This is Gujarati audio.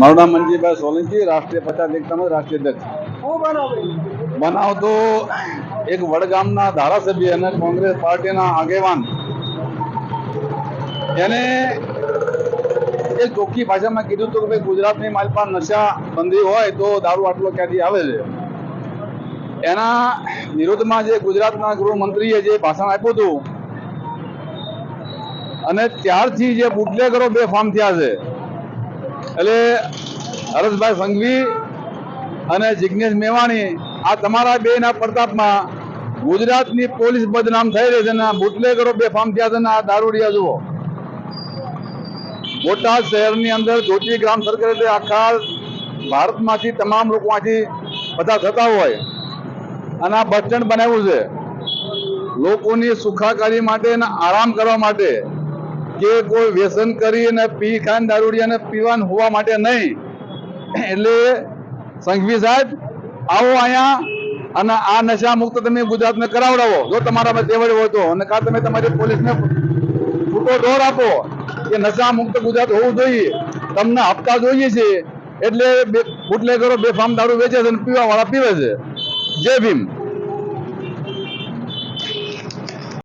મારું નામ મનજીભાઈ સોલંકી, રાષ્ટ્રીય પચાસ એકતામાં રાષ્ટ્રીય અધ્યક્ષ. બનાવ તો એક વડગામના ધારાસભ્ય અને કોંગ્રેસ પાર્ટીના આગેવાન. એને એ ચોખ્ખી ભાષામાં કીધું હતું કે ભાઈ, ગુજરાતની મારી પાસે નશા બંધી હોય તો દારૂ આટલો ક્યાંથી આવે છે? એના વિરોધમાં જે ગુજરાતના ગૃહમંત્રીએ જે ભાષણ આપ્યું હતું, અને ત્યારથી જે બુટલેગરો ફોર્મ થયા છે એટલે હરસભાઈ સંઘવી અને જિજ્ઞેશ મેવાણી, આ તમારા બે ના પ્રતાપમાં ગુજરાતની પોલીસ બદનામ થઈ રહી છે અને બે ફાર્મ થયા છે અને આ દારૂડિયા જુઓ. બોટાદ શહેરની અંદર જોતી ગ્રામ સર્કલ આખા ભારતમાંથી તમામ લોકો આથી બધા થતા હોય. અને આ બસ સ્ટેન્ડ બનાવ્યું છે. લોકોની સુખાકારી માટે અને આરામ કરવા માટે કે કોઈ વ્યસન કરી અને પી ખાન દારૂડિયાને પીવાનું હોવા માટે નહીં. એટલે સંઘવી સાહેબ, આવો અહીંયા અને આ નશા મુક્ત તમે ગુજરાતને કરાવડાવો. જો તમારામાં તેવડ હોય તો. અને કાં તમે તમારી પોલીસને છૂટો દોર આપો કે નશા મુક્ત ગુજરાત હોવું જોઈએ. તમને હપ્તા જોઈએ છે. એટલે બે બુટલેગરો બેફામ દારૂ વેચે છે અને પીવા વાળા પીવે છે. જય ભીમ.